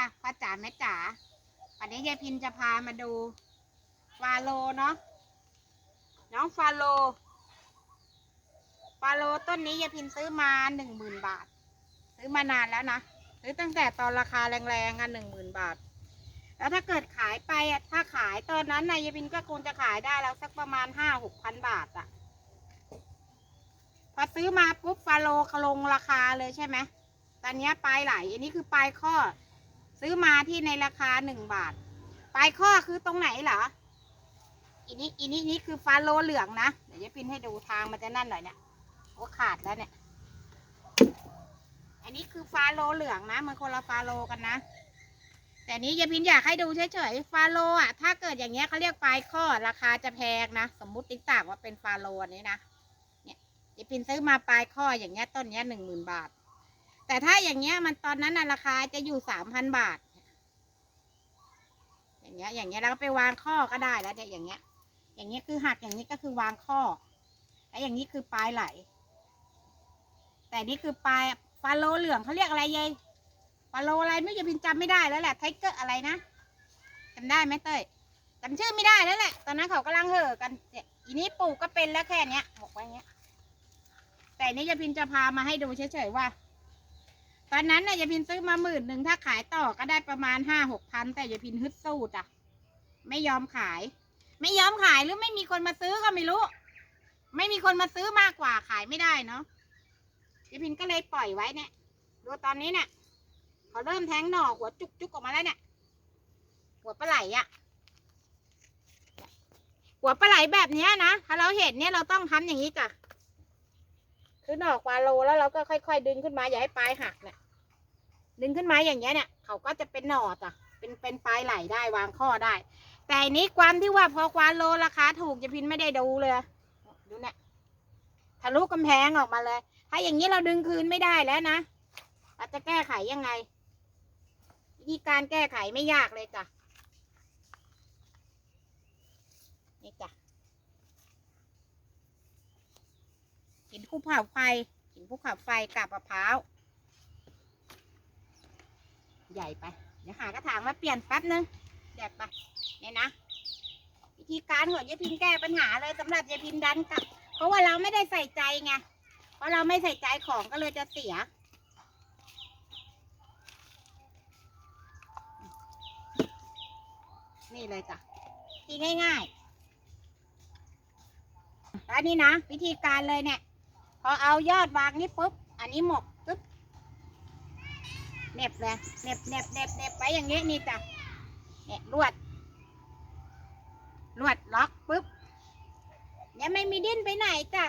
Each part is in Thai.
จ้ะพ่อจ๋าแม่จ๋าวันนี้ยายพินจะพามาดูฟาโลเนาะน้องฟาโลฟาโลต้นนี้ยายพินซื้อมาหนึ่งหมื่นบาท ซื้อมานานแล้วนะซื้อตั้งแต่ตอนราคาแรงๆอะหนึ่งหมื่นบาท แล้วถ้าเกิดขายไปอะถ้าขายตอนนั้นนายยายพินก็คงจะขายได้แล้วสักประมาณห้าหกพันบาทอะพอซื้อมาปุ๊บฟาโลลงราคาเลยใช่ไหมตอนนี้ปลายไหลอันนี้คือปลายข้อ ซื้อมาที่ในราคาหนึ่งบาท ปลายข้อคือตรงไหนเหรออีนี้อีนี้นี่คือฟาโลเหลืองนะ เดี๋ยวยายพินให้ดูทางมันจะนั่นหน่อยเนี่ยโอ้ขาดแล้วเนี่ย อันนี้คือฟาโลเหลืองนะ มันคนละฟาโลกันนะ แต่นี้ยายพินอยากให้ดูเฉยๆ ฟาโลอะ ถ้าเกิดอย่างเงี้ยเขาเรียกปลายข้อราคาจะแพงนะ สมมุติติ๊กตากว่าเป็นฟาโลอันนี้นะ เนี่ยยายพินซื้อมาปลายข้ออย่างเงี้ยต้นเนี้ยหนึ่งหมื่นบาท แต่ถ้าอย่างเงี้ยมันตอนนั้นราคาจะอยู่สามพันบาท อย่างเงี้ย อย่างเงี้ยเราก็ไปวางข้อก็ได้แล้วเนี่ยอย่างเงี้ย อย่างเงี้ยคือหักอย่างนี้ก็คือวางข้อแล้วอย่างนี้คือปลายไหล แต่นี่คือปลายฟาโลเหลืองเขาเรียกอะไรยายฟาโลอะไรไม่จะพินจำไม่ได้แล้วแหละไทเกอร์อะไรนะจำได้ไหมเต้ยจำชื่อไม่ได้แล้วแหละ ตอนนั้นเขากำลังเห่อกันเนี่ยอีนี้ปลูกก็เป็นแล้วแค่เนี้ยบอกไว้อย่างเงี้ย แต่นี่ยาพินจะพามาให้ดูเฉยๆว่า ตอนนั้นเนี่ยยายพินซื้อมาหมื่นหนึ่งถ้าขายต่อก็ได้ประมาณห้าหกพันแต่ยายพินฮึดสู้จ้ะไม่ยอมขาย ไม่ยอมขายหรือไม่มีคนมาซื้อก็ไม่รู้ ไม่มีคนมาซื้อมากกว่าขายไม่ได้เนาะยายพินก็เลยปล่อยไว้เนี่ยดูตอนนี้เนี่ยเขาเริ่มแทงหน่อหัวจุกจุกออกมาแล้วเนี่ยหัวปลาไหลอะหัวปลาไหลแบบนี้นะถ้าเราเห็นเนี่ยเราต้องทำอย่างนี้จ้ะ คือหน่อควาโลแล้วเราก็ค่อย ๆ ดึงขึ้นมาอย่าให้ปลายหักเนี่ยดึงขึ้นมาอย่างเงี้ยเนี่ยเขาก็จะเป็นหน่อจ้ะเป็นเป็นปลายไหลได้วางข้อได้ แต่อันนี้ความที่ว่าพอควาโลราคาถูกจะพินไม่ได้ดูเลยดูเนี่ยทะลุกำแพงออกมาเลย ถ้าอย่างนี้เราดึงคืนไม่ได้แล้วนะเราจะแก้ไขยังไงวิธีการแก้ไขไม่ยากเลยจ้ะนี่จ้ะ หินภูเขาไฟหินภูเขาไฟกับมะพร้าว ใหญ่ไป เดี๋ยวหากระถางมาเปลี่ยนแป๊บนึงแดดไปเนี่ยนะวิธีการของยายพินแก้ปัญหาเลยสำหรับยายพินดันกับ เพราะว่าเราไม่ได้ใส่ใจไงเพราะเราไม่ใส่ใจของก็เลยจะเสียนี่เลยจ้ะทีง่ายๆแล้วนี่นะ วิธีการเลยเนี่ย พอเอายอดวางนี่ปุ๊บ อันนี้หมกปุ๊บเหน็บเลยเหน็บเหน็บเหน็บเหน็บไปอย่างนี้นี่จ้ะเนี่ยลวด ลวดล็อกปุ๊บเนี่ยไม่มีดิ้นไปไหนจ้ะ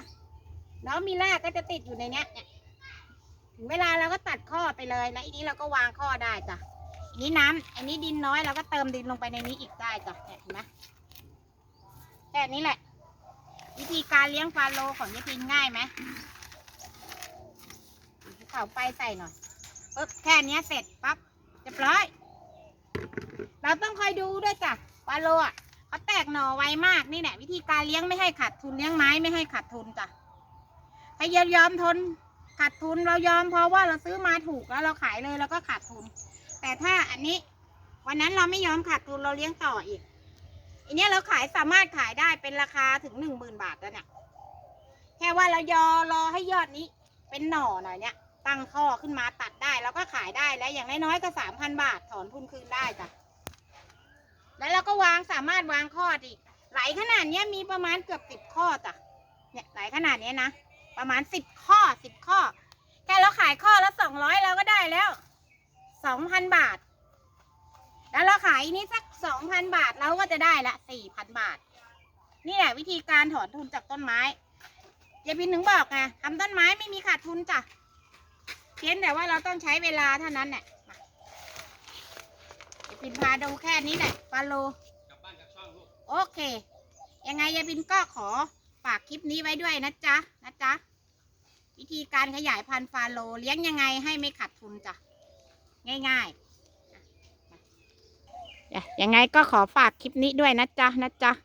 น้องมีล่าก็จะติดอยู่ในเนี้ยเนี่ยถึงเวลาเราก็ตัดข้อไปเลย แล้วอันนี้เราก็วางข้อได้จ้ะอันนี้น้ำอันนี้ดินน้อยเราก็เติมดินลงไปในนี้อีกได้จ้ะเนี่ยเห็นไหมแค่นี้แหละ การเลี้ยงฟาโลของยายพินง่ายไหมเขาไปใส่หน่อยปุ๊บแค่นี้เสร็จปั๊บเรียบร้อย เราต้องคอยดูด้วยจ้ะฟาโลอะเขาแตกหน่อไวมากนี่แหละวิธีการเลี้ยงไม่ให้ขาดทุนเลี้ยงไม้ไม่ให้ขาดทุนจ้ะให้ยอมยอมทนขาดทุนเรายอมเพราะว่าเราซื้อมาถูกแล้วเราขายเลยเราก็ขาดทุน แต่ถ้าอันนี้วันนั้นเราไม่ยอมขาดทุนเราเลี้ยงต่ออีก อันนี้เราขายสามารถขายได้เป็นราคาถึงหนึ่งหมื่นบาทแล้วเนี่ยแค่ว่าเรายอรอให้ยอดนี้ เป็นหน่อหน่อยเนี่ย ตั้งข้อขึ้นมาตัดได้แล้วก็ขายได้แล้วอย่างน้อยๆก็สามพันบาทถอนทุนคืนได้จ้ะแล้วเราก็วางสามารถวางข้ออีกไหลขนาดเนี้ยมีประมาณเกือบสิบข้อจ้ะเนี่ยไหลขนาดเนี้ยนะประมาณสิบข้อสิบข้อแค่เราขายข้อละสองร้อยเราก็ได้แล้วสองพันบาท แล้วเราขายนี้สักสองพันบาทเราก็จะได้ละสี่พันบาท นี่แหละวิธีการถอนทุนจากต้นไม้ยายพินถึงบอกไงทำต้นไม้ไม่มีขาดทุนจ้ะเพียงแต่ว่าเราต้องใช้เวลาเท่านั้นแหละยายพินพาดูแค่นี้แหละฟาโลกลับบ้านกลับช่องลูกโอเค ยังไงยายพินก็ขอฝากคลิปนี้ไว้ด้วยนะจ๊ะนะจ๊ะวิธีการขยายพันธุ์ฟาโลเลี้ยงยังไงให้ไม่ขาดทุนจ้ะง่าย ๆ ยังไงก็ขอฝากคลิปนี้ด้วยนะจ๊ะนะจ๊ะ